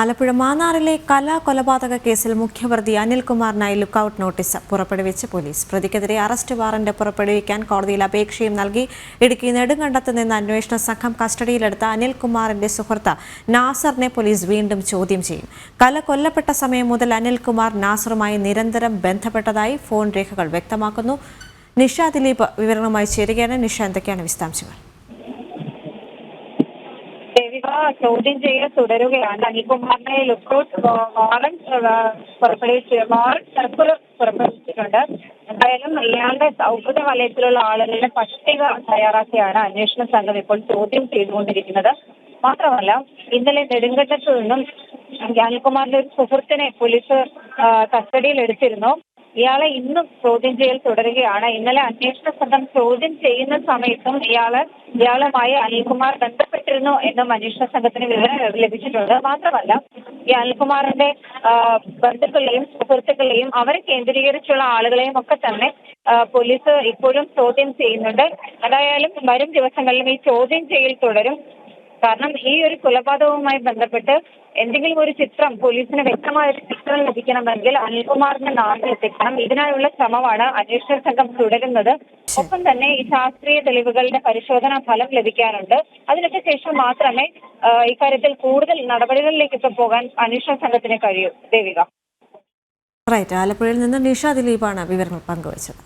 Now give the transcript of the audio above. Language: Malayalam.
ആലപ്പുഴ മാന്നാറിലെ കലാ കൊലപാതക കേസിൽ മുഖ്യപ്രതി അനിൽകുമാറിനായി ലുക്കൌട്ട് നോട്ടീസ് പുറപ്പെടുവിച്ച് പോലീസ്. പ്രതിക്കെതിരെ അറസ്റ്റ് വാറന്റ് പുറപ്പെടുവിക്കാൻ കോടതിയിൽ അപേക്ഷയും നൽകി ഇടുക്കി നെടുങ്കണ്ടത്ത് നിന്ന് അന്വേഷണ സംഘം കസ്റ്റഡിയിലെടുത്ത അനിൽകുമാറിന്റെ സുഹൃത്ത് നാസറിനെ പോലീസ് വീണ്ടും ചോദ്യം ചെയ്യും. കല കൊല്ലപ്പെട്ട സമയം മുതൽ അനിൽകുമാർ നാസറുമായി നിരന്തരം ബന്ധപ്പെട്ടതായി ഫോൺ രേഖകൾ വ്യക്തമാക്കുന്നു. നിഷ ദിലീപ് വിവരങ്ങളുമായി ചേരുകയാണ്. നിഷ എന്തൊക്കെയാണ് വിശദാംശങ്ങൾ? ദേവിക ചോദ്യം ചെയ്യൽ തുടരുകയാണ്. അനിൽകുമാറിനെ ലുക്കൌട്ട് വാറന്റ് പുറപ്പെടുവിച്ച് വാറന്റ് സർക്കുലർ പുറപ്പെടുവിച്ചിട്ടുണ്ട്. എന്തായാലും ഇയാളുടെ സൗഹൃദ വലയത്തിലുള്ള ആളുകളുടെ പട്ടിക തയ്യാറാക്കിയാണ് അന്വേഷണ സംഘം ഇപ്പോൾ ചോദ്യം ചെയ്തുകൊണ്ടിരിക്കുന്നത്. മാത്രമല്ല ഇന്നലെ നെടുങ്കണ്ടത്ത് നിന്നും അനിൽകുമാറിന്റെ ഒരു സുഹൃത്തിനെ പോലീസ് കസ്റ്റഡിയിൽ എടുത്തിരുന്നു. ഇയാളെ ഇന്നും ചോദ്യം ചെയ്യൽ തുടരുകയാണ്. ഇന്നലെ അന്വേഷണ സംഘം ചോദ്യം ചെയ്യുന്ന സമയത്തും ഇയാൾ ഇയാളുമായി അനിൽകുമാർ ബന്ധപ്പെട്ടിരുന്നു എന്നും അന്വേഷണ സംഘത്തിന് വിവരം ലഭിച്ചിട്ടുണ്ട്. മാത്രമല്ല ഈ അനിൽകുമാറിന്റെ ബന്ധുക്കളെയും സുഹൃത്തുക്കളെയും അവരെ കേന്ദ്രീകരിച്ചുള്ള ആളുകളെയും ഒക്കെ തന്നെ പോലീസ് ഇപ്പോഴും ചോദ്യം ചെയ്യുന്നുണ്ട്. ഏതായാലും വരും ദിവസങ്ങളിലും ഈ ചോദ്യം ചെയ്യൽ തുടരും. കാരണം ഈ ഒരു കൊലപാതകവുമായി ബന്ധപ്പെട്ട് എന്തെങ്കിലും ഒരു ചിത്രം പോലീസിന് വ്യക്തമായ ഒരു ചിത്രം ലഭിക്കണമെങ്കിൽ അനിൽകുമാറിന്റെ നാട്ടിലെത്തിക്കണം ഇതിനായുള്ള ശ്രമമാണ് അന്വേഷണ സംഘം തുടരുന്നത്. ഒപ്പം തന്നെ ഈ ശാസ്ത്രീയ തെളിവുകളുടെ പരിശോധനാ ഫലം ലഭിക്കാനുണ്ട് അതിനൊക്കെ ശേഷം മാത്രമേ ഇക്കാര്യത്തിൽ കൂടുതൽ നടപടികളിലേക്ക് പോകാൻ അന്വേഷണ സംഘത്തിന് കഴിയൂ. ദേവിക. റൈറ്റ് ആലപ്പുഴയിൽ നിന്ന് നിഷ ദിലീപാണ് വിവരങ്ങൾ പങ്കുവച്ചത്.